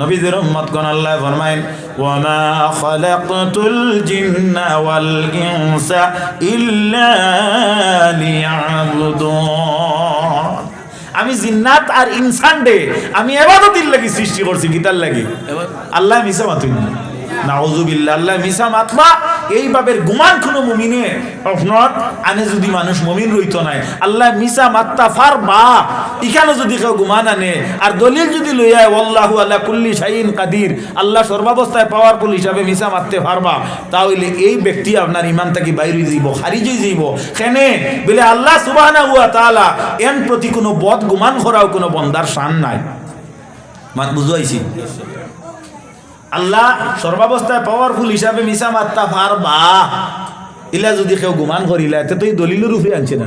নবীদের উম্মত কোন আল্লাহ ফরমাইন ওয়ামা খালাকতুল জিন্না ওয়াল ইনসা ইল্লা লিয়াবুদুন। আমি জিন্নাত আর ইনসান ডে আমি এবাদতির লাগি সৃষ্টি করছি গীতার লাগি। আল্লাহ মিসা মাতুই নাউজুবিল্লাহ, আল্লাহ মিসা মাতমা এইভাবে গুমান কোনো মুমিনে আনে যদি মানুষ মুমিন রইত নাই, আল্লাহ মিসা মাত্তা ফার বা যদি কেউ গুমান আনে, আর দলিল যদি লইয়া আল্লাহু আল্লাহ কুল্লি শাহিন কাদির, আল্লাহ সর্বাবস্থায় পাওয়ারফুল হিসাবে মিসা মারতে পারবা তাহলে এই ব্যক্তি আপনার ইমান থেকে বাইরে যাইব, খারিজে যাইব। কেনে? বলে আল্লাহ সুবাহানা হুয়া তাআলা এন প্রতি কোনো বদ গুমান করাও কোনো বন্দার শান নাই। মাত বুঝাইছি? আল্লাহ সর্বাবস্থায় পাওয়ারফুল হিসাবে মিসা মাত্তা ফার বা ইলা যদি কেউ গুমান করিলা এতে তো এই দলিলের উপরে আনছে না।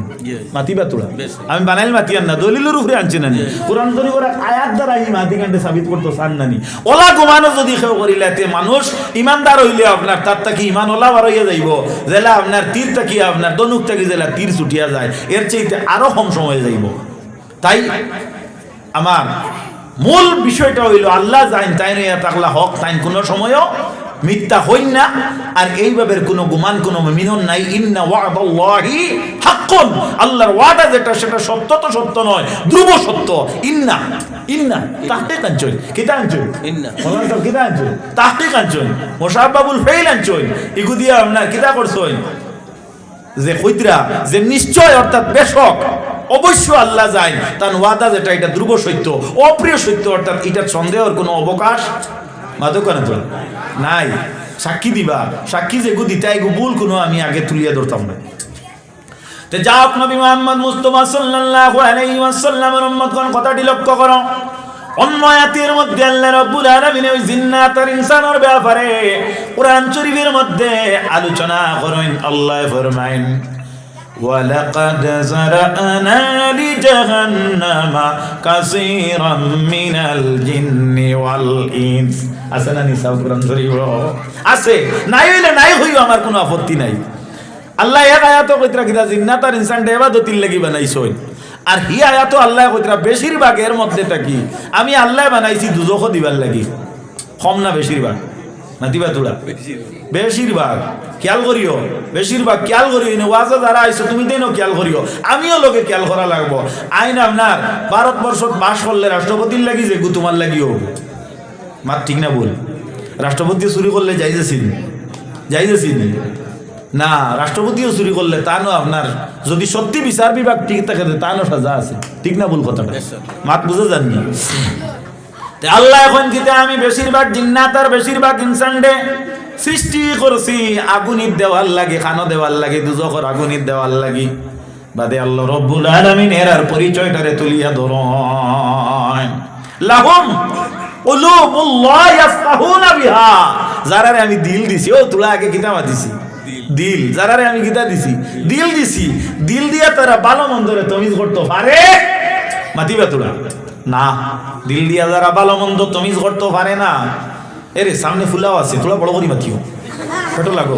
মাতিবা তোরা। আমি বানাইল মাতি আন না দলিলের উপরে আনছে না কোরআন শরীফের আয়াত দ্বারা এই মাতি কান্ডে সাবিত করতো চান নানি ওলা গুমানও যদি কেউ করিলা এতে মানুষ ইমানদার হইলে আপনার তার তাকি ইমান ওলা বার হইয়া যাইব। জেলা আপনার তীর তাকি আপনার দনুক তাকি জেলা তীর ছুটিয়া যায়। এর চাইতে আরও কম সময় যাইব। তাই আমার মূল বিষয়টা হইল আল্লাহ জাইন তাই নইয়া তাকলা হক তাইন কোনো সময়ও মিথ্যা হইন না। আর এইভাবে কোনো গুমান কোনো মিনন নাই। ইন্না ওয়াদাল্লাহি হাক্কুন। আল্লাহর ওয়াদা যেটা সেটা সত্য তো সত্য নয় ধ্রুব সত্য। ইন্না ইন্না তাহতে কাঞ্চন কিতা আনচন ইন্না। বলেন তো কিতা আনচন তাহতে কাঞ্চন মোশাহাব বাবুল ফেইল ইগু দিয়া আপনার কিতা যে কইতরা যে নিশ্চয় অর্থাৎ বেশক অবশ্য আল্লাহ যায়। তার ওয়াদা যেটা, এটা ধ্রুব সত্য। অপ্রিয় সত্য, অর্থাৎ এটা সন্দেহের কোনো অবকাশ মাদক না তো? নাই। সাক্ষী দিবা। সাক্ষী যেগু দিতে এগু ভুল কোনো আমি আগে তুলিয়া ধরতাম না। তো লক্ষ্য মধ্যে আল্লাহ আলোচনা করেন, আল্লাহ ফরমাইন ولقد زرأنا لجهنم كثيرا من الجن والإنس আছে না নিসা কোরআন শরীফ আছে নাই হইলে নাই হইও আমার কোনো আপত্তি নাই আল্লাহ এক আয়াত কইতরা কিতা জিন্নাত আর ইনসান ইবাদতির লাগি বানাইছই আর হি আয়াত আল্লাহ কইতরা বেশিরভাগ এর মধ্যে থাকি আমি আল্লাহ বানাইছি দুজখ দিবার লাগি কম না বেশিরভাগ না দিবা তোরা বেশিরভাগ খেয়াল করিও বেশিরভাগ খেয়াল করিও না ওয়াজা যারা আইছো তুমি দেনো খেয়াল করিও। আমিও লোকে খেয়াল করা লাগবো। আইন আপনার ভারতবর্ষত বাস করলে রাষ্ট্রপতির লাগি যে তোমার লাগিও মাত ঠিক না বল রাষ্ট্রপতি চুরি করলে যাইতেছিল যাইতেছিল না রাষ্ট্রপতিও চুরি করলে তানো আপনার যদি সত্যি বিচার বিভাগ ঠিক থাকে তানো সাজা আছে। ঠিক না ভুল কথাটা? মাত বুঝে যাননি? আল্লাহ এখন কিতে আমি বেশিরভাগ জিন্নাত আর বেশিরভাগ ইনসানডে সৃষ্টি করছি আগুনির দেওয়ার লাগে খানো দেওয়ার লাগে দুজখর আগুনির দেওয়ার লাগি। বাদে আল্লাহ রব্বুল আলামিন এর আর পরিচয়টারে তুলিয়া ধরন। লাহুম কুলুবুল্লাহ ইয়াফকাহুনা বিহা। যারারে আমি দিল দিছি ও তুলা আগে কিতাব দিছি? দিল। যারারে আমি গীতা দিছি? দিল দিছি। দিল দিয়া তারা ভালো মন্দরে তমিজ করতে পারে মাতিবা তোরা না, দিল দিয়া যারা ভালো মন্দ তমিজ করতে পারে না। এরে, সামনে ফুলাও আছে, তোলা বড় করি মাতিও ছোট লাগো।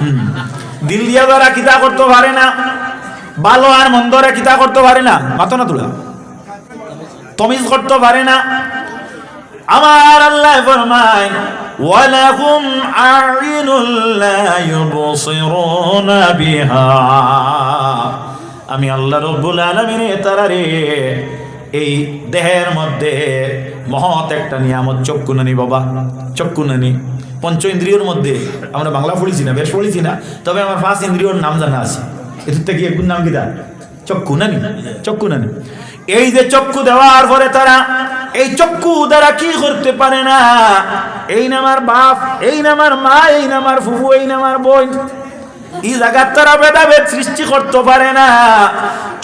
হুম। দিল দিয়া যারা কিতা করতে পারে না, ভালো আর মন্দরে কিতা করতে পারে না, মাতো না তোলা। তমিজ করতে পারে না। আমার আল্লাহ ফরমায় ওয়ালাকুম আইনুল লা ইউবসিরুনা বিহা। আমি আল্লাহ রব্বুল আলামিন তারারে এই দেহের মধ্যে মহৎ একটা নিয়ামত চক্ষু চক্ষুনানি বাবা চক্ষু চক্ষুনানি। পঞ্চ ইন্দ্রিয়র মধ্যে। আমরা বাংলা পড়েছি না, বেশ পড়েছি না, তবে আমার পাঁচ ইন্দ্রিয়র নাম জানা আছে। এর থেকে একটু নাম কি দা নানি চক্ষু নানি এই যে চক্ষু দেওয়ার পরে তারা, এই চক্ষু দ্বারা কি করতে পারে না? এই নামার বাপ, এই নামার মা, এই নামার ফুফু, এই নামার বোন। এই জায়গার তারা ভেদাভেদ সৃষ্টি করতে পারে না।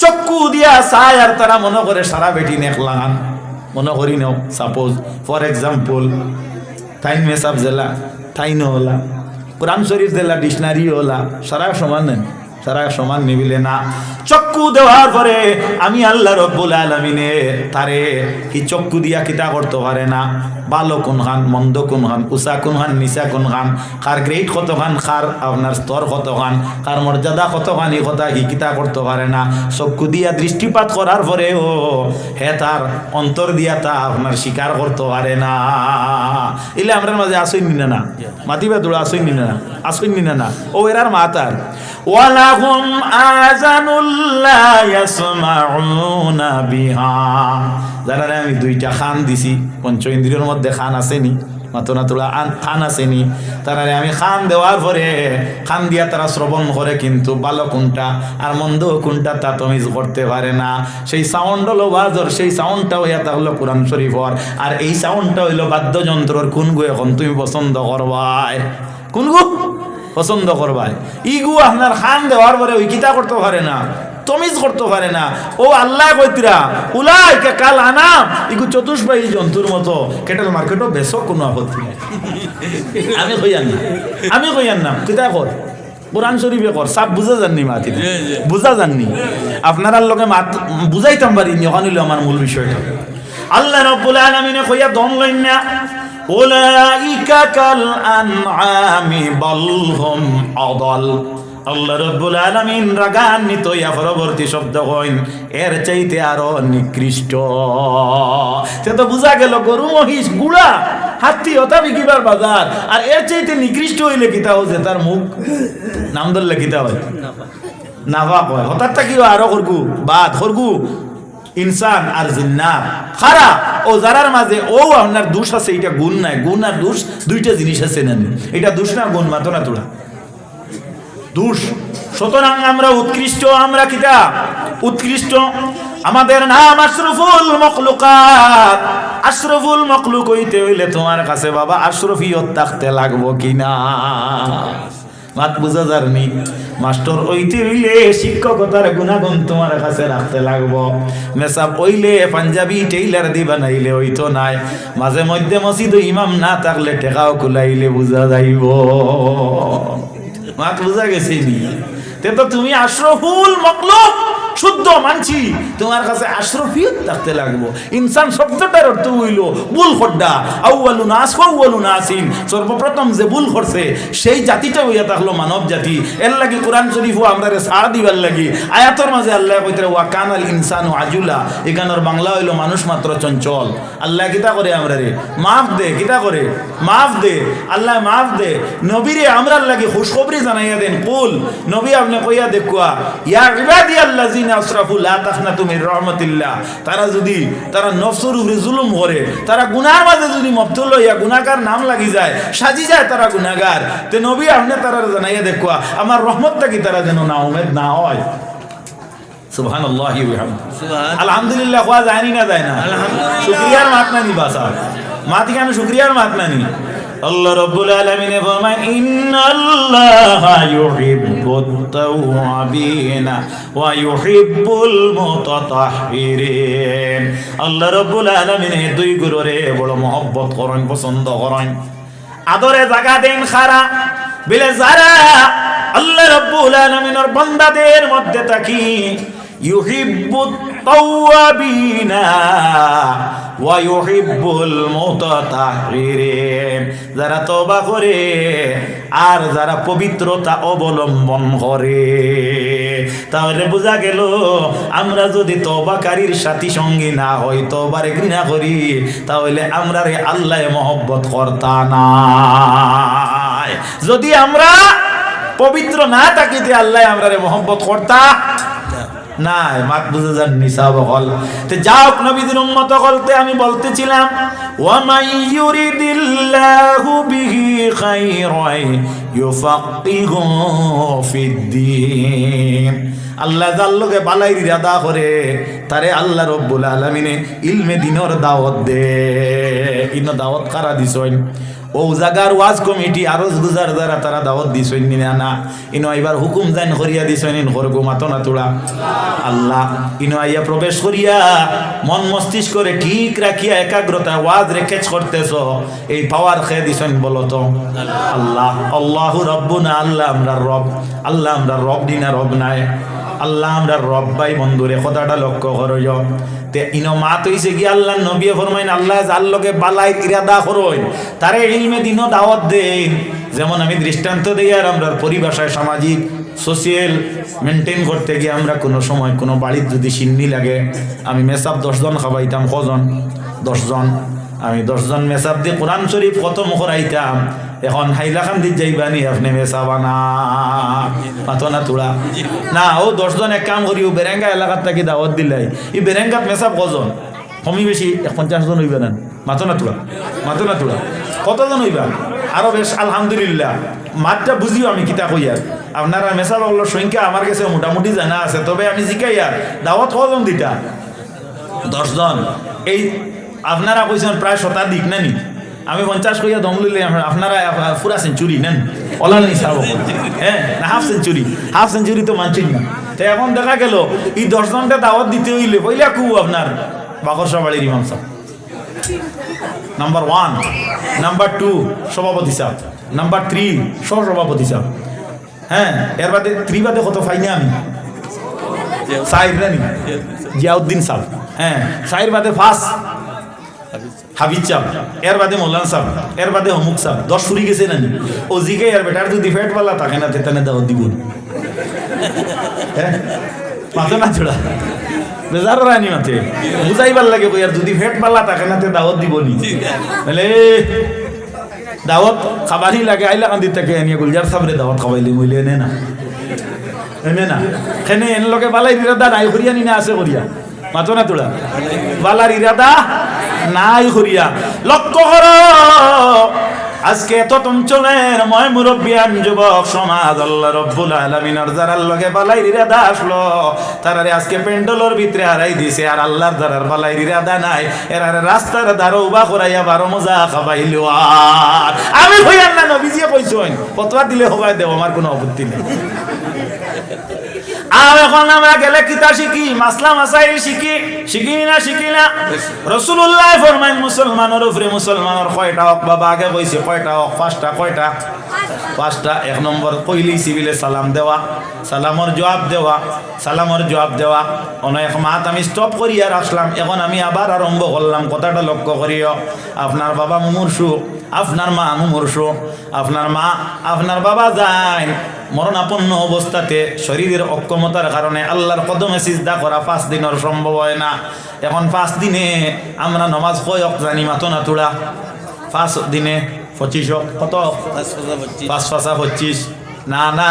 চক্ষু দিয়া চায় আর তারা মনে করে সারা বেটি নেকলান মনে করি নাও সাপোজ ফর এক্সাম্পল থাইন মেসাব জেলা থাইন হলা কোরআন শরীফ জেলা ডিকশনারি হলা সারা সমান নেন তারা সমান নিবিলে না। চক্ষু দেওয়ার পরে আমি আল্লাহ রব্বুল আলমিনে তারে কি চক্ষু দিয়া কিতা করতে পারে না। ভালো কোন খান মন্দ কোন খান উষা কোন খান নিচা কোন খান কার গ্রেড কত খান কার আপনার স্তর কত খান কার মর্যাদা কত খান এই কথা কি কিতা করতে পারে না। চক্ষু দিয়া দৃষ্টিপাত করার পরেও হে তার অন্তর দিয়া তা আপনার স্বীকার করতে পারে না। এলে আমরা মাঝে আসই নিনা না? মাতিবা দৌড়া আসই নিনা না? আসই নিনা না? ও এরার মাতার ওয়ালাহুম আজানুল্লা ইয়াসমাউনা বিহা। যারা আমি দুইটা খান দিছি, পঞ্চ ইন্দ্রিয়র মধ্যে খান আসেনি মাতনা তোলা খান আসেনি। তারা আমি খান দেওয়ার পরে, খান দিয়া তারা শ্রবণ করে কিন্তু ভালো কোনটা আর মন্দ কোনটা তা তমিজ করতে পারে না। সেই সাউন্ড হলো বাজর, সেই সাউন্ডটা হইয়া তা হলো কোরআন শরীফর আর এই সাউন্ডটা হইল বাদ্যযন্ত্রর কোন গু এখন তুমি পছন্দ করবাই। কোন গু পছন্দ করবাই। ইগু আপনার খান দেওয়ার পরে ওই কিতা করতে পারে না। তমিজ করতে পারে না। ও আল্লাহ কইতরা উলাই কে কাল আনাম। ইগু চতুষ্পাই জন্তুর মতো। কেটেল মার্কেটও বেশ কোনো আপত্তি নাই। আমি কইয়ান না আমি কইয়ান না কিতা কর? কোরআন শরীফে কর সাপ বুঝা জাননি মাতি বুঝা জাননি। আপনার লগে মাত বুঝাইতাম পারি ওখান হইল আমার মূল বিষয়টা। আল্লাহ রব্বুল আলামিনে কইয়া দম লইন না উলাইকা কাল আনআমি বল হুম আদাল। আল্লাহ রব্বুল আলামিন রাগান্বিত, ইয়া পরবর্তী শব্দ কইন, এর চাইতে আরও নিকৃষ্ট। সে তো বুঝা গেল, গরু, মহিষ, গুড়া, হাতি বাজার, আর এর চাইতে নিকৃষ্ট হইলে কিতা হচ্ছে তার মুখ? নাম ধরলে কিতা হয়? হঠাৎ কি আরও করগু বাদ করগু ইনসান আর জিন্নাত। খারা ও যারার মাঝে, ও আপনার দোষ আছে এটা গুণ নাই। গুণ আর দোষ দুইটা জিনিস আছে না এটা দোষ না, গুণ মাতো না তোরা। দোষ। সুতরাং আমরা উৎকৃষ্ট, আমরা কিতা? উৎকৃষ্ট। আমাদের নাম আশরফুল মখলুকাত। আশরফুল মখলুক হইতে হইলে তোমার কাছে বাবা আশরফিয়ত থাকতে লাগবো কিনা? মাত বুঝা যারনি মাস্টার ওইতে হইলে শিক্ষকতার গুণাগুণ তোমার কাছে রাখতে লাগবো। মেসাব ওইলে পাঞ্জাবি টেইলার দিবা নাইলে ওইতো নাই। মাঝে মধ্যে মসজিদ ইমাম না থাকলে টেকাও কুলাইলে বুঝা যাইব। মাত বুঝা গেছে নি তে তুমি আশরফুল মকলুক। শুদ্ধ মানছি। তোমার কাছে আশরফিয়ত থাকতে লাগবো। ইনসান শব্দটার অর্থ হইল বুল খড্ডা আউয়ালু নাস আউয়ালু নাসিন। সর্বপ্রথম যে বুল করছে সেই জাতিটা হইয়া থাকল মানব জাতি। এর লাগি কোরআন শরীফও আমরা সাড়া দিবার লাগি। আয়াতর মাঝে আল্লাহ কইতে ওয়া কানাল ইনসানু আজুলা। এখানের বাংলা হইল মানুষ মাত্র চঞ্চল। আল্লাহ কিতা করে আমরা রে মাফ দে, কিতা করে? মাফ দে, আল্লাহ মাফ দে। নবীরে আমরার লাগি খুশখবরি জানাইয়া দেন। কুল, নবী আপনি কইয়া দেখুয়া ইয়া ইবাদি আল্লাযিনা আসরাফু লা তাখনাতু মির রাহমাতিল্লাহ। তারা যদি তারা নফসের উপরে জুলুম করে তারা গুনার মাঝে যদি হইয়া গুনাহগার নাম লাগি যায় সাজি যায় তারা গুনাহগার। তে নবী আপনি তারা জানাইয়া দেখুয়া আমার রহমতটা কি তারা যেন না উমেদ না হয়? আলহামদুলিল্লাহ কোয়া জানি না যায় না। শুক্রিয়ার মাত নানি বাসা মাতি কেন শুক্রিয়ার মাত নানি। আল্লাহ রব্বুল আলামিনে ফরমান ইন্নাল্লাহা ইউহিব্বুত তাওয়াবিনা ওয়া ইউহিব্বুল মুতাতাহহিরিন। আল্লাহ রব্বুল আলামিনে দুই গুরুরে বড় মহব্বত করেন, পছন্দ করেন। আদরে জাগা দেন খারা, বিলে যারা আল্লাহ রব্বুল আলামিনের বান্দাদের মধ্যে থাকি, ইউহিব্বুত ওয়া ইউহিব্বুল মুতাতাহহিরিন। যারা তওবা করে আর যারা পবিত্রতা অবলম্বন করে। তাহলে বোঝা গেল, আমরা যদি তবাকারীর সাথী সঙ্গী না হই তবারে ঘৃণা করি, তাহলে আমরা রে আল্লাহ মহব্বত কর্তা না যদি আমরা পবিত্র না থাকিতে আল্লাহ আমরা রে মহব্বত কর্তা না মাত বুঝে যান নিসাব হল তে যাও নবীদের উম্মত হলতে আমি বলতেছিলাম ওয়ামাই ইউরিদিল্লাহু বিহি খাইরাই ইউফাক্কিহু ফিদ্দিন। আল্লাহ যার লোকে বালাই ইরাদা করে, তারে আল্লাহ রব্বুল আলামিনে ইলমে দিনর দাওয়াত দে। ইন দাওয়াত কারা দিছইন ও জাগার ওয়াজ কমিটি আরও গুজার দ্বারা তারা দাওয়াত দিছেন নি না না। ইনো এবার হুকুম জাইন করিয়া দিছেন ইন খরগো মাতো না তোড়া আল্লাহ, ইনো আইয়া প্রবেশ করিয়া মন মস্তিষ্ক করে ঠিক রাখিয়া একাগ্রতা, ওয়াজ রেখেছ করতেছ, এই পাওয়ার খেয়ে দিছেন বলো তো। আল্লাহ, আল্লাহু রব্বুনা, আল্লাহ আমরা রব, আল্লাহ আমরা রব দিনা রব নাই। আল্লাহ আমরা রব ভাই বন্ধুরে কথাটা লক্ষ্য করো তে ইনো মা তৈছে কি আল্লাহ নবী ফরমাইন, আল্লাহ লগে বালাই ইরাদা করইন তারে ইলমে দিনও দাওয়াত দেন। যেমন আমি দৃষ্টান্ত দিই আর আমরা পরিভাষায় সামাজিক, সোশিয়াল মেনটেন করতে গিয়ে আমরা কোনো সময় কোনো বাড়ির যদি সিন্নি লাগে, আমি মেসাব দশজন খাবাইতাম কজন? দশজন। আমি দশজন মেসাব দিয়ে কোরআন শরীফ কত মুখরাইতাম এখন হাইলাকান্দির যাইবানি, আপনি মেসাবানা মাতো না তোড়া না, ও দশজন এক কাম করি, ও বেরেঙ্গা এলাকার থাকি দাওয়াত দিলাই। এই বেরেঙ্গাত মেসাব কজন? কমি বেশি পঞ্চাশ হইবে না। মাতো না তোড়া মাতো না তোড়া কতজন হইবা? আরও বেশ, আলহামদুলিল্লাহ। মাতটা বুঝিও আমি কিতা কই আর। আপনারা মেসাব হলো সংখ্যা আমার কাছে মোটামুটি জানা আছে, তবে আমি জিকাই আর। দাওয়াত কজন দিতা? দশজন। এই আপনারা কইছেন প্রায় শতাধিক নানি আমি পঞ্চাশ কইয়া দম লইলে আপনারা- পুরা সেঞ্চুরি নেন অলাল হিসাব হ্যাঁ না হাফ সেঞ্চুরি হাফ সেঞ্চুরি তো মানছেন না। তো এখন দেখা গেল, এই দশজনটা দাওয়াত দিতে হইলে পইলা কু আপনার? বাকরসা বাড়ির ইমাম সাহেব। নাম্বার ওয়ান নাম্বার টু সভাপতি সাহেব নাম্বার থ্রি সহ সভাপতি সাহেব হ্যাঁ এর বাদে থ্রি বাদে কত ফাইনি আমি? সাহেব রানি জিয়াউদ্দিন সাহেব হ্যাঁ সাহের বাদে ফার্স্ট। হাবিজ সাহেব এর বাদে মোল্লান সাহেব এর বাদে অমুক সাহেব দশ ফুরি গেছে নানি ও জিকে এর বেটার যদি ফেট পাল্লা থাকে না তেতানে দাও দিব। হ্যাঁ? মাথা না ছোড়া বেজার রানি মাথে বুঝাইবার লাগে কই, আর যদি ফেট পাল্লা থাকে না তে দাওয়াত দিব নি বলে দাওয়াত খাবারই লাগে, আইলা কান্দি থাকে এনে গুলজার সাবরে দাওয়াত খাবাইলি মইলে এনে না। এনে না। খেনে এনে লগে বালাই ইরাদা নাই করিয়া নি না আছে করিয়া মাতো না তোলা। বালার ইরাদা নাই করিয়া লক্ষ্য কর আজকে এত অঞ্চলের ময় মুরব্বিয়ান যুবক, সমাজ, আল্লাহ রব্বুল আলমিনের যারার লগে বালাই দা আসলো, তারারে আজকে পেন্ডলর ভিতরে হারাই দিছে, আর আল্লাহর দ্বারার বালাই দা নাই এরারে রাস্তার দ্বারা উবা করাইয়া বারো মজা খাবাইল, আর আমি হইয়ান না নবীজিয়ে কইছইন, ফতোয়া দিলে হবাই দেব আমার কোনো আপত্তি নেই। আর এখন আমরা গেলে কিতা শিখি? মাসলা মাসাইল শিখি। শিখি না শিখি না? রসুল্লাহ ফরমাইন, মুসলমানের উপরে মুসলমানের কয়টা হক? বাবা আগে কইছে, কয়টা হক? পাঁচটা, কয়টা? পাঁচটা। এক নম্বর কইলি সিভিলে সালাম দেওয়া। সালামর জবাব দেওয়া। সালামর জবাব দেওয়া। অনেক মাত আমি স্টপ করিয়া রাখলাম। এখন আমি আবার আরম্ভ করলাম। কথাটা লক্ষ্য করিও। আপনার বাবা মুমূর্ষু। আপনার মা মুমূর্ষু। আপনার মা, আপনার বাবা যায় মরণাপন্ন অবস্থাতে শরীরের অক্ষমতার কারণে আল্লাহর কদমে সিজদা করা পাঁচ দিনের সম্ভব হয় না। এখন পাঁচ দিনে আমরা নমাজ কয় কয়ক জানি? মাতো না তোড়া পাঁচ দিনে পঁচিশ কত? পাঁচ পাঁচা পঁচিশ। না না,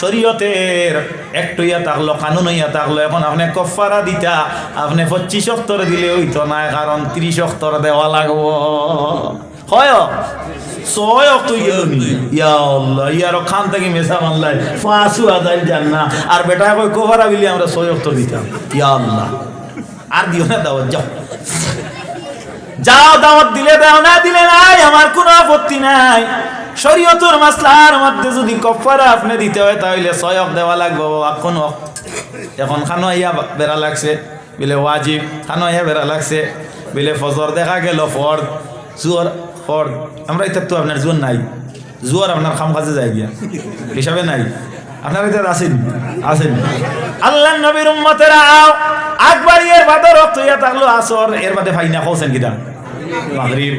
শরীয়তের একটু ইয়া থাকল কানুন ইয়া থাকল। এখন আপনি কফারা দিতা, আপনি পঁচিশ অক্তর দিলে হইতো না, কারণ ত্রিশ অক্তর দেওয়া লাগবো। হয় ছয় আর বেটা কই কভারা আমরা ছয় অক্ত দিতাম ইয়া আর দিও না দাওয়াত যাও যাও দাওয়াত দিলে দাও না দিলে নাই আমার কোনো আপত্তি নাই শরীয়তের মাসলার মধ্যে যদি কফারা আপনি দিতে হয়, তাহলে ছয়ক দেওয়া লাগবে। কোন এখন খানো ইয়া বেড়া লাগছে। বিলে ওয়াজিব। খানো ইয়া বেড়া লাগছে। বিলে ফজর দেখা গেল ফর্দ। জুয়ার ফর্দ আমরা এটা তো আপনার জোর নাই। জুয়ার আপনার খাম কাজে যায় গিয়া। হিসাবে নাই। আপনার এটা আছেন আছেন আল্লাহ নবীর উম্মতেরা আও, আকবার এর বাদে রক্ত ইয়া থাকল আসর, এর বাদে ফাইনা খাওছেন কিটা? মাগরিব,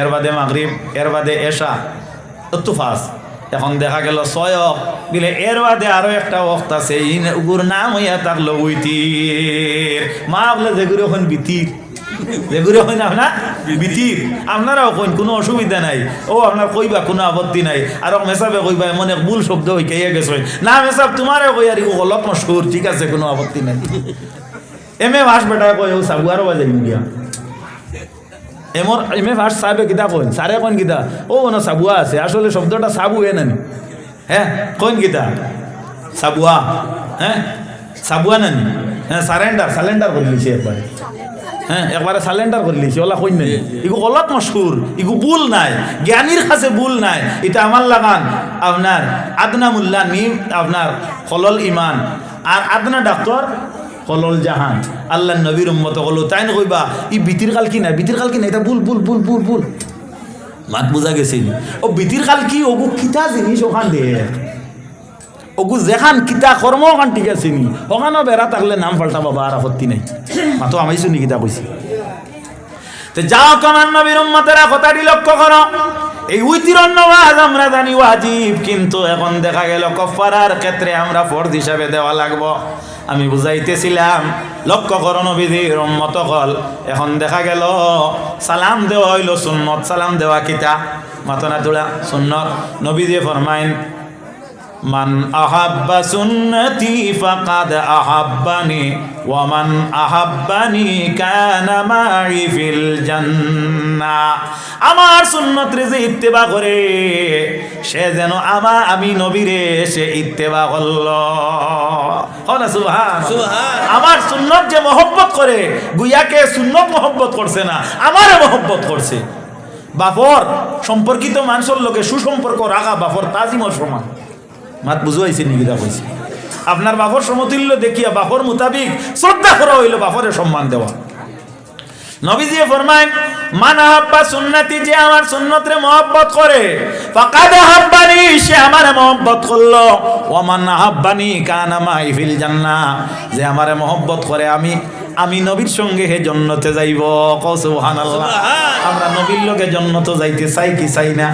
এর বাদে মাগরিব, এর বাদে এশা। তো ফাস। এখন দেখা গেল ছয় বিলে এর বাদে আরও একটা অক্ত আছে। উগুর নাম হইয়া থাকল উইতির। মা বলে যেগুলো এখন বিতির। যেগুলো হয় না, আপনার বিতির। আপনারাও কইন, কোনো অসুবিধা নাই। ও, আপনার কইবা কোনো আপত্তি নাই। আর মেসাবে কইবা মনে ভুল শব্দ হই কে গেছে। না মেসাব তোমারে কই, আর অলপ মশুর ঠিক আছে, কোনো আপত্তি নাই। এম এ ভাস বেটা কই, ও সাবুয়ারও বাজাই গিয়া এমর এম এ ভাস সাহেবে কিতা কইন? সারে কইন কিতা? ও, না সাবুয়া আছে। আসলে শব্দটা সাবু এ নানি। হ্যাঁ কইন কিতা? সাবুয়া হ্যাঁ সাবুয়া নানি? হ্যাঁ সারেন্ডার সালেন্ডার করে লিছে একবারে হ্যাঁ? একবারে সালেন্ডার করে লিছি ওলা কই নাই। ইগু গলত মশহুর ইগু ভুল নাই জ্ঞানীর কাছে ভুল নাই। এটা আমার লাগান। আপনার আদনা মুল্লা নিম আপনার খলল ইমান। আর আদনা ডাক্তার কলল জাহান। আল্লাহ নবীর উম্মত কলো। তাই না কইবা? ই বিতির কাল কি না বিতির কাল কি না এটা ভুল ভুল ভুল ভুল ভুল। মাত বুঝা গেছে ও বিতির কাল কি? ওগু কিতা জিনিস ওখান দিয়ে? ওগু যেখান কিতা কর্ম ওখান ঠিক আছে নি ওখানেও বেড়া থাকলে নাম পাল্টা বাবা আর আপত্তি নাই। মাতো আমি শুনি কিতা কইছি তো যাও কমান নবীর উম্মতেরা কথাটি লক্ষ্য করো এই উইতিরন নামাজ আমরা জানি ওয়াজিব, কিন্তু এখন দেখা গেল কফারার ক্ষেত্রে আমরা ফরজ হিসাবে দেওয়া লাগবো। আমি বুঝাইতেছিলাম লক্ষ্য করো নবীদের উম্মত হল এখন দেখা গেল, সালাম দেওয়া হইল সুন্নত। সালাম দেওয়া কিতা? মাতনা তোলা, সুন্নত। নবী দিয়ে ফরমাইন মান আহাব্বা সুন্নতি ফাকাদ আহাব্বানি ওয়া মান আহাব্বানি কানা মাই ফিল জান্নাহ আমার সুন্নত রে যে ইত্তেবা করে সে যেন আমা আমি নবীরে সে ইত্তেবা করল। সুবহান আমার সুন্নত যে মহব্বত করে গুয়াকে সুন্নত মহব্বত করছে না আমারে মহব্বত করছে। বাফর সম্পর্কিত মানুষের লোকে সুসম্পর্ক রাখা বাফর তাজিমর সমান। মাত বুঝাইছে নিকিতা কইছে আপনার বাপর সমতুল্য দেখিয়া বাপর মোতাবিক শ্রদ্ধা করা হইল বাপরের সম্মান দেওয়া। নবীজি ফরমায়, মান আহাব্বা সুন্নতি, যে আমার সুন্নতরে মহব্বত করে, ফাকাদ আহাব্বানি, সে আমারে মহব্বত করল। ও মান আহাব্বানি কানা মাই ফিল জান্নাহ, যে আমারে মহব্বত করে, আমি আমি নবীর সঙ্গে হে জন্নতে যাইব। আমরা নবীর লোকে জন্নত যাইতে চাই কি চাই না?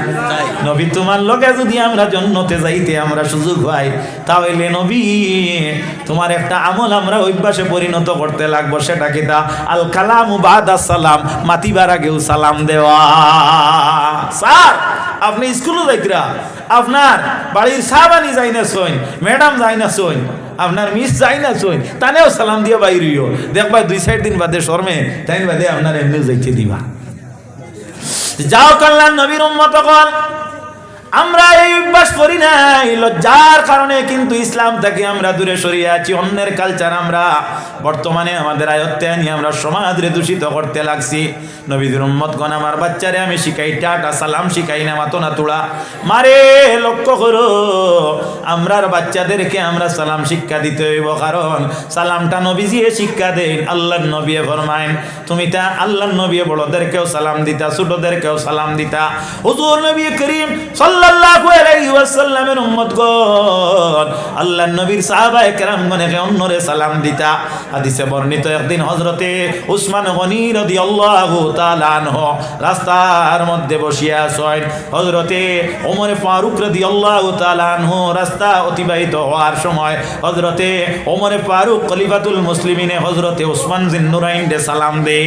নবী তোমার লোকে যদি আমরা জন্নতে যাইতে আমরা সুযোগ হয় তাহলে নবী তোমার একটা আমল আমরা অভ্যাসে পরিণত করতে লাগবো সেটা কি তা? আল কালাম বাদ সালাম মাতিবার আগেও সালাম দেওয়া। স্যার আপনি স্কুলও যাইতরা। আপনার বাড়ির সাহাবানি যাই না সইন ম্যাডাম যাই না সইন আপনার মিস যাই না চই। তানেও সালাম দিয়ে বাইরিও দেখবা দুই চার দিন বাদে শর্মে তাই বাদে আপনার এমনি যাইতে দিবা। যাও কল্যাণ নবীর উম্মত কল আমরা এই অভ্যাস করি নাই। লজ্জার কারণে কিন্তু ইসলাম থেকে আমরা দূরে সরিয়ে আছি, অন্যের কালচার আমরা বর্তমানে আমাদের আয়ত্তে আনি, আমরা সমাজরে দূষিত করতে লাগছি। নবীদের উম্মতগণ, আমার বাচ্চারে আমি শিখাই, টাটা সালাম শিখাই না, মাতো না তোড়া মারে, লক্ষ্য করো, আমরার বাচ্চাদেরকে আমরা সালাম শিক্ষা দিতে হইব, কারণ সালামটা নবীজিয়ে শিক্ষা দেন আল্লাহ নবিয়ে ফরমাইন তুমি তা আল্লাহর নবিয়ে বড়দেরকেও সালাম দিতা, ছোটদেরকেও সালাম দিতা। হুজুর নবী করিম সাল্লাল্লাহু উম্মতগণ, আল্লাহর নবীর সাহাবায়ে অন্যরে সালাম দিতা। বর্ণিত একদিন উসমান গনি রাদিয়াল্লাহু তাআলা রাস্তার মধ্যে বসিয়া আছেন। হযরতে ওমর ফারুক রাদিয়াল্লাহু তাআলা আনহু রাস্তা অতিবাহিত হওয়ার সময় হযরতে ওমর ফারুক খলিফাতুল মুসলিমিনে হযরতে উসমান দে সালাম দে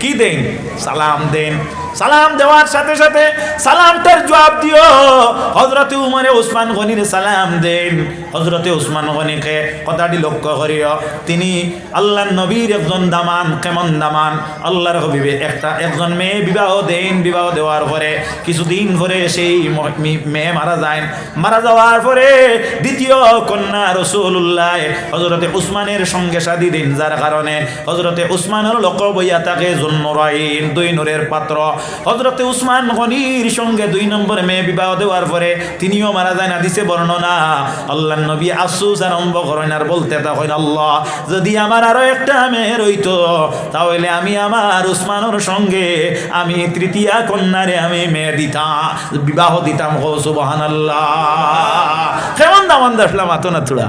কি দেন? সালাম দেন। সালাম দেওয়ার সাথে সাথে সালামটার জবাব দিও হজরতে গনির সালাম দেন। হজরতে গনিকে কথাটি লক্ষ্য করিও, তিনি আল্লাহ নবীর একজন দামান, কেমন দামান? আল্লাহর হবিবে একটা একজন মেয়ে বিবাহ দেন। বিবাহ দেওয়ার পরে কিছুদিন পরে সেই মেয়ে মারা যায়। মারা যাওয়ার পরে দ্বিতীয় কন্যা রসুল্লাহ হজরতে উসমানের সঙ্গে সাদি দিন, যার কারণে হজরতে উসমানের লোক বইয়া তাকে জন্ম জন্মরাইন দুই নূরের পাত্র। হজরতে উসমান গনির সঙ্গে দুই নম্বর মেয়ে বিবাহ দেওয়ার পরে তিনিও মারা যায় না, দিছে বর্ণনা। আল্লাহ নবী আফসুস আরম্ভ করেন, আর বলতে তখন, আল্লাহ, যদি আমার আরও একটা মেয়ে রইত তাহলে আমি আমার উসমানোর সঙ্গে আমি তৃতীয়া কন্যারে আমি মেয়ে দিতাম বিবাহ দিতাম। হো সুবাহান আল্লাহ কেমন দামান দাসলাম মাতো না থোড়া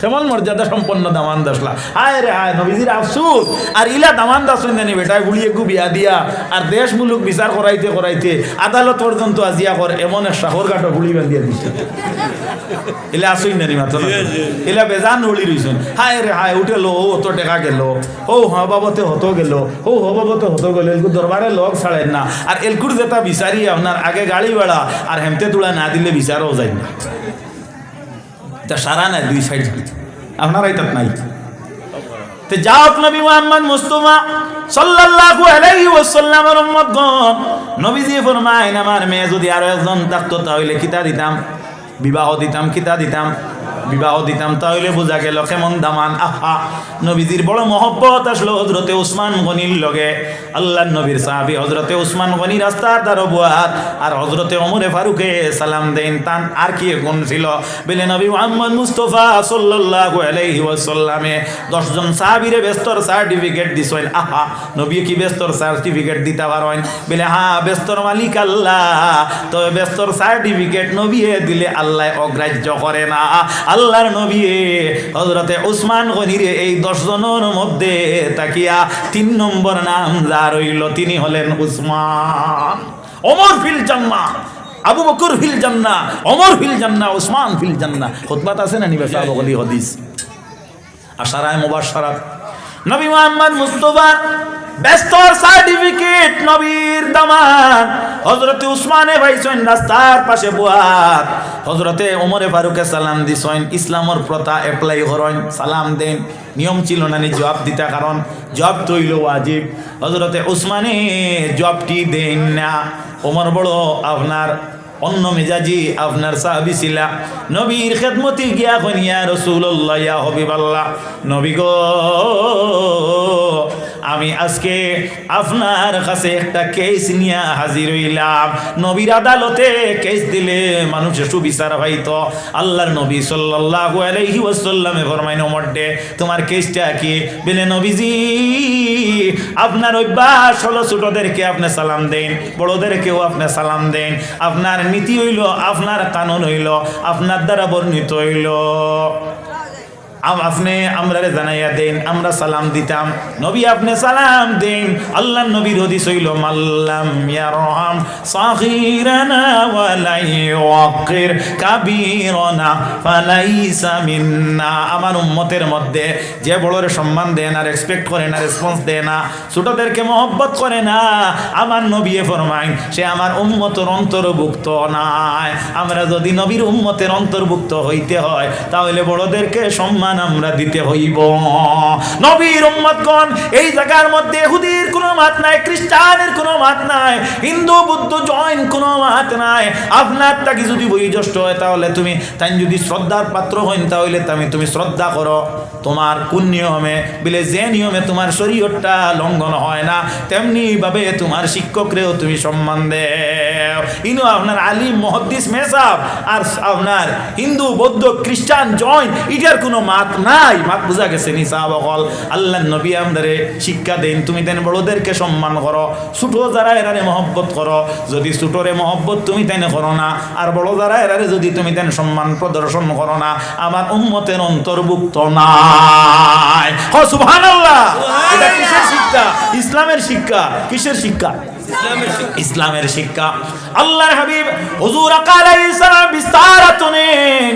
কেমন মর্যাদা সম্পন্ন দামান দাসলা? হায় রে হায় নবীজির আফসুস। আর ইলা দামান দাস জানি বেটায় গুলিয়ে গু বিয়া দিয়া। আর দেশ মুলুক বিচার করাইতে করাইতে আদালত পর্যন্ত আজিয়া কর এমন এক শাহর গাটো গুলি বান্ধিয়া দিছে এলা আসুই নানি মাত্র এলা বেজান হলি রইছেন হায় রে হায় উঠে লো অত টেকা গেল। ও হ বাবতে হতো গেল। ও হ বাবতে হতো গেল। এলকু দরবারে লোক ছাড়েন না। আর এলকুর যেটা বিচারি আপনার আগে গাড়ি বেড়া আর হেমতে তুলা না দিলে বিচারও যায় না। তা সারা নাই, দুই সাইড আপনারাই তাত নাই। তে যাও নবী মোহাম্মদ মুস্তফা সাল্লাল্লাহু আলাইহি ওয়াসাল্লামের উম্মতগণ। নবীজি ফরমায় আমার মেয়ে যদি আরও একজন থাকতো তাহলে কিতা দিতাম? বিবাহ দিতাম কিতা দিতাম? বিবাহ দিতাম, তাহলে বোঝা গেল কেমন দামান। আহা, নবীজির বড় মহব্বত আসলো হজরতে উসমান গনির লগে। আল্লাহ নবীর সাহাবি হজরতে উসমান গনি রাস্তার দ্বারা বুয়াত আর হজরতে অমরে ফারুকে সালাম দেন তান আর কি গুণ ছিল? বলে, নবী মোহাম্মদ মুস্তফা সাল্লাল্লাহু আলাইহি ওয়াসাল্লামে দশজন সাহাবীরে ব্যস্তর সার্টিফিকেট দিছেন। আহা, নবী কি ব্যস্তর সার্টিফিকেট দিতে পারেন? বেলে হ্যাঁ ব্যস্তর মালিক আল্লাহ। তবে ব্যস্তর সার্টিফিকেট নবীয়ে দিলে আল্লাহ অগ্রাহ্য করে না। আল্লাহর নবী হজরতে উসমান গনিরে এই দশজনের মধ্যে তাকিয়া তিন নম্বর নাম যা রইল, তিনি হলেন উসমান ওমর ফিল জান্নাহ, আবু বকর ফিল জান্নাহ, ওমর ফিল জান্নাহ উসমান ফিল জান্নাহ। খুতবাত আছে না নিবে সাহাব বলি হাদিস? আশারায় মুবাশশারাত। নবী মুহাম্মদ মুস্তাফা ব্যস্তর সার্টিফিকেট নবীর দামান হজরতে উসমানে ভাইছেন রাস্তার পাশে বুয়াত হজরতে ওমরে ফারুকে সালাম দিছেন ইসলামর প্রথা অ্যাপ্লাই করেন, সালাম দেন। নিয়ম ছিল না নি জবাব দিতে, কারণ জব তৈল ওয়াজিব। হজরতে উসমানে জবটি দেন না। ওমর বড় আপনার, অন্য মেজাজি আপনার সাহাবি ছিলা। নবীর খেদমতি গিয়া কনিয়া রসুল্লাহ ইয়া হবিবাল্লাহ। নবী গো আমি আজকে আপনার কাছে একটা কেস নিয়ে হাজির হইলাম। নবীর আদালতে কেস দিলে মানুষের সুবিচার হইতো আল্লাহর নবী সাল্লাল্লাহু আলাইহি ওয়াসাল্লামে ফরমাইন মধ্যে তোমার কেসটা কি? বলে, নবীজি, আপনার অভ্যাস হলো ছোটদেরকে আপনি সালাম দেন, বড়দেরকেও আপনি সালাম দেন। আপনার নীতি হইল, আপনার কানুন হইল, আপনার দ্বারা বর্ণিত হইল। আপনি আমরা জানাইয়া দেন, আমরা সালাম দিতাম। নবী, আপনি সালাম দেন। আল্লাহ নবীর হদিস হইল মাল্লাম ইয়ারহাম সাগীরানা ওয়া লা ইউকির কাবীরানা ফালাইসা মিন্না। আমার উম্মতের মধ্যে যে বড়র সম্মান দেন না রেসপেক্ট করে না রেসপন্স দেয় না, ছোটদেরকে মহব্বত করে না, আমার নবী ফরমাইন, সে আমার উম্মতের অন্তর্ভুক্ত নাই আমরা যদি নবীর উম্মতের অন্তর্ভুক্ত হইতে হয়, তাহলে বড়দেরকে সম্মান আমরা দিতে হইব। নবীর উম্মতগণ, এই জায়গার মধ্যে হুদির কোনো মাত নাই, খ্রিস্টানের কোনো মাত নাই, হিন্দু, বুদ্ধ, জৈন কোনো মাত নাই। আপনার তাকে যদি বয়োজ্যেষ্ঠ হয় তাহলে তুমি, তাই যদি শ্রদ্ধার পাত্র হইন তাহলে তুমি তুমি শ্রদ্ধা করো। তোমার কোন নিয়মে? বলে যে নিয়মে তোমার শরীরটা লঙ্ঘন হয় না, তেমনি ভাবে তোমার শিক্ষকরেও তুমি সম্মান ইনো আপনার আলিম, মহদ্দিস, মেসাব, আর আপনার হিন্দু, বৌদ্ধ, খ্রিস্টান, জৈন এটার কোনো মাত নাই মাত বোঝা গেছে নি সাহাব অকল আল্লাহ নবী আমদারে শিক্ষা দেন তুমি তেন বড়দেরকে সম্মান করো ছোট যারা এরারে মহব্বত করো যদি ছোটরে মহব্বত তুমি তেন করো না আর বড় যারা এরারে যদি তুমি তেন সম্মান প্রদর্শন করো না আমার উম্মতের অন্তর্ভুক্ত নাই। হ সুবহানাল্লাহ! এটা কিসের শিক্ষা? ইসলামের শিক্ষা। কিসের শিক্ষা? ইসলামের শিক্ষা। আল্লাহর হাবিব হুজুর আকালাইহিস সালাম বিস্তারাত নেন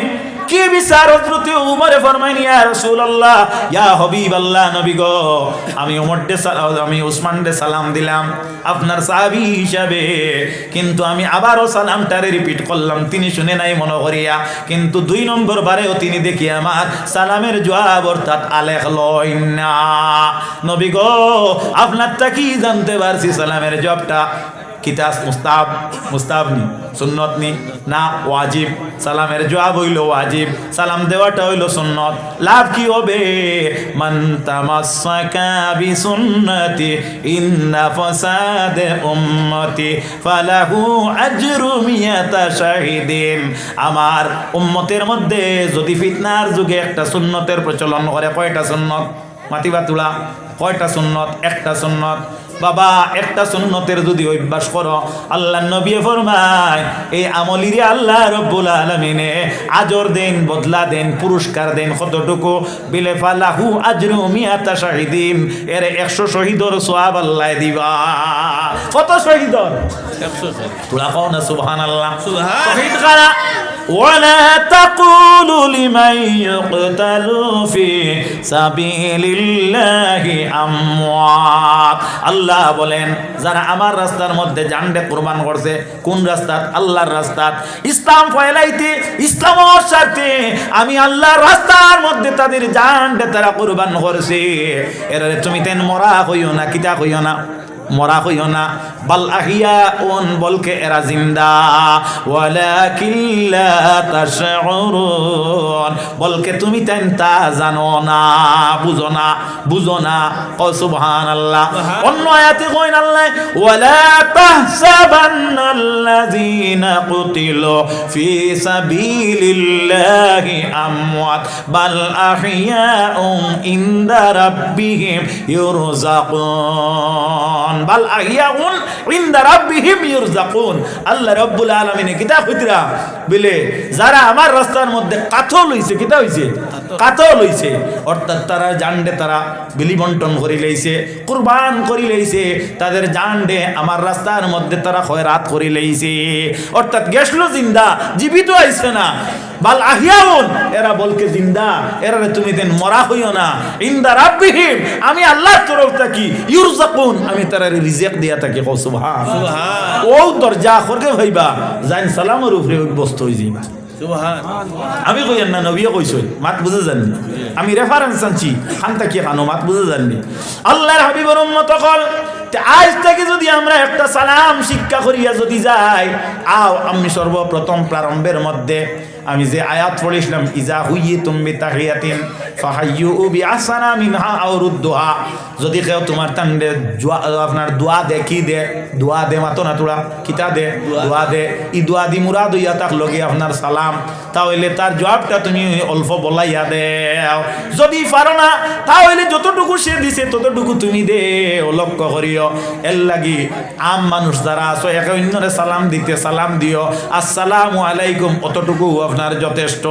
কি বিচার? হযরত উমরে ফরমাইন, ইয়া রাসূলুল্লাহ, ইয়া হাবিবাল্লাহ, নবী গো, আমি ওমর দে আমি উসমান দে সালাম দিলাম আপনার সাহাবী হিসাবে। কিন্তু আমি আবারও সালামটারে রিপিট করলাম, তিনি শুনে নাই মনে করিয়া। কিন্তু দুই নম্বর বারেও তিনি দেখি আমার সালামের জবাব অর্থাৎ আলেখ লয় না। নবী গো, আপনারটা কি জানতে পারছি সালামের জবটা কিতাস মুস্তাব মুস্তাব নি, সুন্নত নি ওয়াজিব। সালামের জবাব হইল ওয়াজিব। সালাম দেওয়াটা হইল সুন্নত। লাভ কি হবে? মান তামাসসাকা বি সুন্নতি ইন্না ফাসাদ উম্মতি, ফালাহু আজরু মিয়াতা শাহিদিন। আমার উম্মতের মধ্যে যদি ফিতনার যুগে একটা সুন্নতের প্রচলন করে, কয়টা সুন্নত? মাতিবা তুলা কয়টা সুন্নত? একটা সুন্নত। বাবা একটা সুন্নতের যদি অভ্যাস করো আল্লাহ নবী ফরমায় এই আমলিরে আল্লাহ রব্বুল আলমিনে আজর দেন বদলা দেন পুরস্কার দেন কতটুকু বিলে ফালাহু আজরু মিয়াতা শাহিদিন এর একশো শহীদর সোয়াব আল্লাহ দিবা কত শহীদর তোরা কও না সুবহান আল্লাহ সুবহান। শহীদ কারা ولا تقولوا لمن يقتل في سبيل الله أموات আল্লাহ বলেন, যারা আমার রাস্তার মধ্যে জান্ডে কোরবান করছে, কোন রাস্তাত আল্লাহর রাস্তাত ইসলাম ফয়লাইতে ইসলামর সাথে আমি আল্লাহর রাস্তার মধ্যে তাদের জান্ডে তারা কোরবান করছে। এর তুমি তেন মরা হইও না, কিতা হইও না। মরা হইও না। বাল আহিয়া উন বলকে এরা জিন্দা। ওয়ালাকিল্লা তাশউরুন। বলকে তুমি তেন তা জানো না বুঝো না বুঝো না। ও সুবহানাল্লাহ। অন্য আয়াতে কইন আল্লাহ ওয়ালা তাহসাবান্নাল্লাযীনা কুতিলু ফি সাবিলিল্লাহি আমওয়াত। বাল আহিয়াউম ইনদা রাব্বিহিম ইউরযাকুন বাল আহিয়াউন ইনদা রাব্বিহিম আল্লাহ রাব্বুল আলামিন কিতাব হইতরা বলে যারা আমার রাস্তার মধ্যে কাথল হইছে কিতা হইছে? কাথল হইছে। অর্থাৎ তারা জানডে তারা বিলি বন্টন করি লইছে কুরবান করি লইছে তাদের জানডে আমার রাস্তার মধ্যে তারা খয়রাত করি লইছে। অর্থাৎ গেছলো জিন্দা জীবিত আইছে না। বাল আহিয়াউন এরা বলকে জিন্দা এরা তুমি দেন মরা হইও না। ইন্দা রাব্বিহিম আমি আল্লাহর তরফ থাকি ইউরজাকুন আমি তারা রিজেক দিয়া থাকি কও সুবহান। ও দরজা করকে ভাইবা জান সালামের উপরে বস্তু হই যাইবা। আমি কই না নবীও কইছো মাত বুঝে জানি আমি রেফারেন্স আনছি খানটা কি খানো মাত বুঝে জানি আল্লাহর হাবিবের উম্মত কল আজ থেকে যদি আমরা একটা সালাম শিক্ষা করিয়া যদি যাই আও আমি সর্বপ্রথম প্রারম্ভের মধ্যে আমি যে আয়াত পড়েছিলাম, ইজা হুইয়ে তুমি তাহিয়াতিন ফাহাইয়ু বি আসানা মিনহা আও রুদ্দুহা। যদি কেউ তোমার তান্ডে আপনার দোয়া দে, কি দে? দোয়া দে মাতো না তোরা, কিতা দে? দোয়া দে। ই দোয়া দি মুরাদ হইয়া তাক লগে আপনার সালাম। তাহলে তার জবাবটা তুমি অল্প বলাইয়া দে যদি পারো না, তাহলে যতটুকু সে দিছে, ততটুকু তুমি দে লক্ষ্য করিও। এর লাগি আম মানুষ যারা আছো, একে অন্যরে সালাম দিতে সালাম দিও। আসসালামু আলাইকুম, অতটুকু আপনার যথেষ্ট।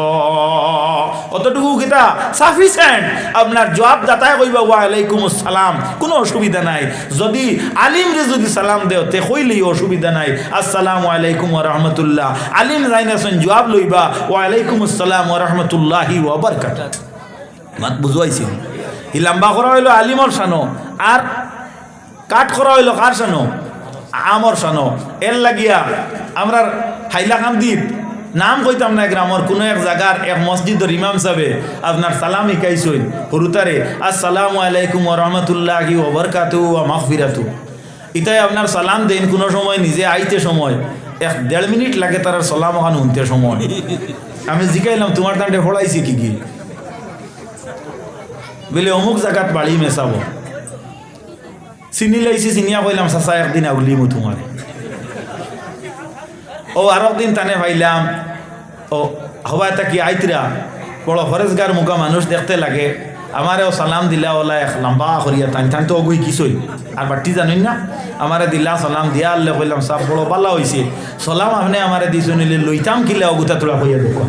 অতটুকু কিতা সাফিসিয়েন্ট আপনার জবাব দাতায় কইবা ওয়া আলাইকুম সালাম কোনো অসুবিধা নাই। যদি আলিম রে যদি সালাম দেও, তে কইলেই অসুবিধা নাই। আসসালামু আলাইকুম ওয়া রাহমাতুল্লাহ। আলিম জাইনাছেন জবাব লইবা ওয়া আলাইকুম আসসালাম ওয়া রাহমাতুল্লাহি ওয়া বারাকাতুহু। মাত বুঝাইছি ই লম্বা করা হইল আলিমর সানো আর কাট করা হইল কার সানো আমর সানো এর লাগিয়া আমরা হাইলাকান্দিত নাম কইতাম না গ্রামর কোনো এক জায়গার এক মসজিদর ইমাম সাহেবে আপনার সালাম শিকাইছই হরুতারে আসসালামু আলাইকুম ওয়া রাহমাতুল্লাহি ওয়া বারাকাতুহু ওয়া মাগফিরাতু ইতাই আপনার সালাম দেন কোনো সময়, নিজে আইতে সময়। এক দেড় মিনিট লাগে তার সালাম ওখানে শুনতে সময়। আমি জিকাইলাম তোমার দান্ডে ফড়াইছি কি কি? বলে, অমুক জায়গাত বাড়ি মেশাবো চিনি লাইছি চিনিয়া কইলাম, চাচা, একদিন আগুলিমু তোমার ও আর দিন তানে ভাইলাম। ও হবা এটা কি আইতরা? বড় ফরেজগার মুখা মানুষ দেখতে লাগে। আমারেও সালাম দিলা ওলা এক লম্বা করিয়া টান। টান তো অগুই কিছুই আর বাটি জানেন না? আমারে দিলা সালাম দিয়া আল্লাহ কইলাম সব বড় বালা হইছে সালাম আপনি আমারে দিছো নিলে লইতাম কিলা অগুতা তোলা কইয়া দেখো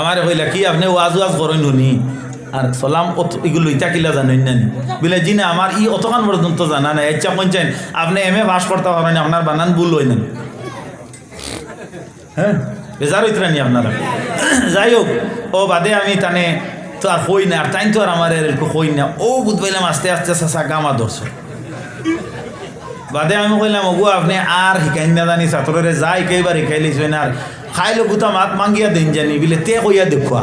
আমারে কইলা, কি আপনি ওয়াজ ওয়াজ করেন শুনি আর সালাম এগুলো ইটা কিলা জানেন না? বলে, জি না, আমার ই অতখান পর্যন্ত জানা নাই। ইচ্ছা পঞ্চায়েত, আপনি এম এ পাস করতে পারেন আপনার বানান ভুল হই না। হ্যাঁ বেজার হইতে নি আপনারা। যাই হোক, ও বাদে আমি তানে তো আর কই না, আর তাই তো আর আমার এরকম কই না। ও বুধ পাইলাম আস্তে আস্তে চাষা গামা ধরছে। বাদে আমি কইলাম, ওগো, আপনি আর শিকাই না জানি, ছাত্ররে যাই, কেইবার শিকাই লিছ আর খাইলো গুতা মাত মাঙ্গিয়া দিন জানি। বিলে, তে কইয়া দেখুয়া।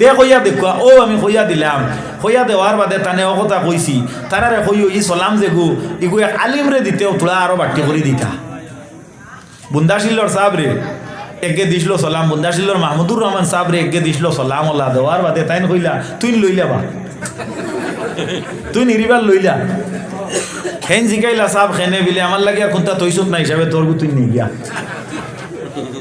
তে কইয়া দেখুয়া ও আমি কইয়া দিলাম। কইয়া দেওয়ার বাদে তানে ও কথা কইছি তারারে কইও, ই সলাম যে গু, ইগু এক আলিমরে দিতেও তোলা আরও বাটি করে দিতা। বুন্দাশিল্লর সাবরে একে দিছিল সলাম বুন্দাশিল্লর মাহমুদুর রহমান সাবরে একে দিছিল সলাম ওলা দেওয়ার বাদে তাইন কইলা তুই লইলা বা তুই নিরিবার লইলা খেন জিকাইলা সাব খেনে বিলে আমার লাগে আর কোনটা তৈসত না হিসাবে তোর তুই নিয়ে গিয়া